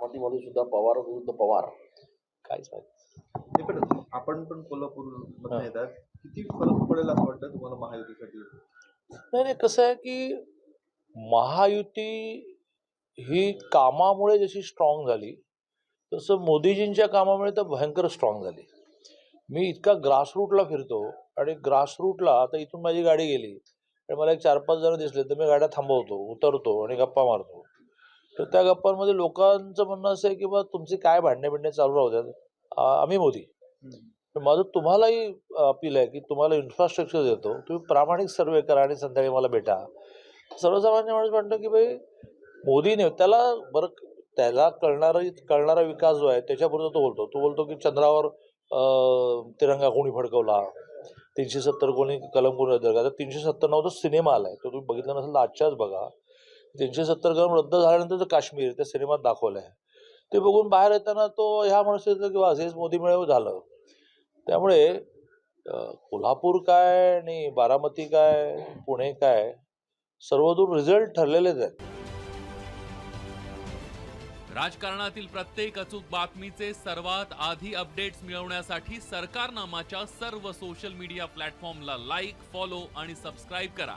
राष्ट्रवादीमध्ये सुद्धा पवार विरुद्ध पवार. माहिती ते पण आपण पण कोल्हापूर येतात. किती फरक पडेल असं वाटतं तुम्हाला महायुतीसाठी? नाही नाही कसं आहे की महायुती ही कामामुळे जशी स्ट्रॉंग झाली तसं मोदीजींच्या कामामुळे तर भयंकर स्ट्रॉंग झाली. मी इतका ग्रासरूटला फिरतो आणि ग्रासरूटला आता इथून माझी गाडी गेली आणि मला एक चार पाच जण दिसले तर मी गाड्या थांबवतो उतरतो आणि गप्पा मारतो. तर त्या गप्पांमध्ये लोकांचं म्हणणं असं आहे की बा तुमचे काय भांडणे बिंडणे चालू राहू आम्ही मोदी. माझं तुम्हालाही अपील आहे की तुम्हाला इन्फ्रास्ट्रक्चर देतो. तुम्ही प्रामाणिक सर्वे करा आणि संध्याकाळी मला भेटा. सर्वसामान्य माणूस म्हणतो की भाई मोदीने त्याला बरं त्याला कळणारा कळणारा विकास जो आहे त्याच्यापुरता तो बोलतो. तो बोलतो की चंद्रावर तिरंगा कोणी फडकवला तीनशे सत्तर कोणी कलम कोणी तीनशे सत्तर नावाचा सिनेमा आलाय. तो तुम्ही बघितला नसेल तर आजच्याच बघा. तीनशे सत्तर कलम रद्द झाल्यानंतर काश्मीर त्या सिनेमात दाखवलं आहे ते बघून बाहेर येताना तो ह्या म्हणून की वा असेच मोदी मिळव झालं. त्यामुळे कोल्हापूर काय आणि बारामती काय पुणे काय सर्वदूर रिझल्ट ठरलेलेच आहेत. राजकारणातील प्रत्येक अचूक बातमीचे सर्वात आधी अपडेट्स मिळवण्यासाठी सरकारनामाच्या सर्व सोशल मीडिया प्लॅटफॉर्मला लाईक फॉलो आणि सबस्क्राईब करा.